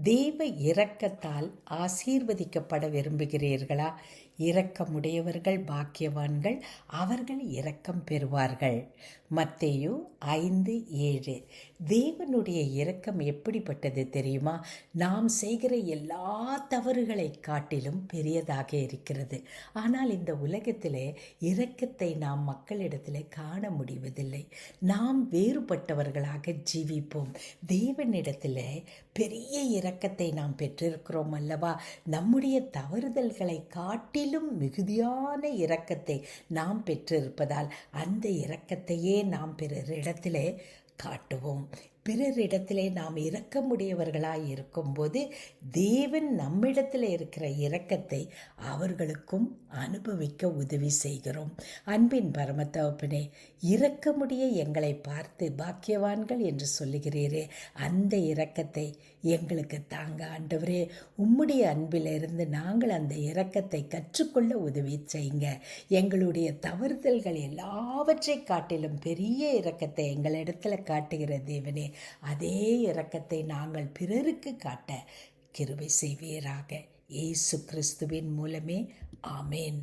தேவ இரக்கத்தால் ஆசீர்வதிக்கப்பட விரும்புகிறீர்களா? இரக்கமுடையவர்கள் பாக்கியவான்கள் அவர்கள் இரக்கம் பெறுவார்கள். மத்தேயு ஐந்து ஏழு. தேவனுடைய இரக்கம் எப்படிப்பட்டது தெரியுமா? நாம் செய்கிற எல்லா தவறுகளை காட்டிலும் பெரியதாக இருக்கிறது. ஆனால் இந்த உலகத்தில் இரக்கத்தை நாம் மக்களிடத்தில் காண முடிவதில்லை. நாம் வேறுபட்டவர்களாக ஜீவிப்போம். தேவனிடத்தில் பெரிய இரக்கத்தை நாம் பெற்றிருக்கிறோம் அல்லவா? நம்முடைய தவறுதல்களை காட்டிலும் மிகுதியான இரக்கத்தை நாம் பெற்றிருப்பதால் அந்த இரக்கத்தையே நாம் பிறரிடத்திலே காட்டுவோம். பிறரிடத்திலே நாம் இரக்கமுடையவர்களாய் இருக்கும்போது தேவன் நம்மிடத்தில் இருக்கிற இரக்கத்தை அவர்களுக்கும் அனுபவிக்க உதவி செய்கிறோம். அன்பின் பரமத்தவப்பனே இரக்கமுடைய எங்களை பார்த்து பாக்கியவான்கள் என்று சொல்லுகிறீரே அந்த இரக்கத்தை எங்களுக்கு தாங்க ஆண்டவரே. உம்முடைய அன்பிலிருந்து நாங்கள் அந்த இரக்கத்தை கற்றுக்கொள்ள உதவி செய்யுங்க. எங்களுடைய தவறுதல்கள் எல்லாவற்றை காட்டிலும் பெரிய இரக்கத்தை எங்களிடத்தில் காட்டுகிற தேவனே அதே இரக்கத்தை நாங்கள் பிறருக்கு காட்ட கிருபை செய்வீராக. இயேசு கிறிஸ்துவின் மூலமே. ஆமேன்.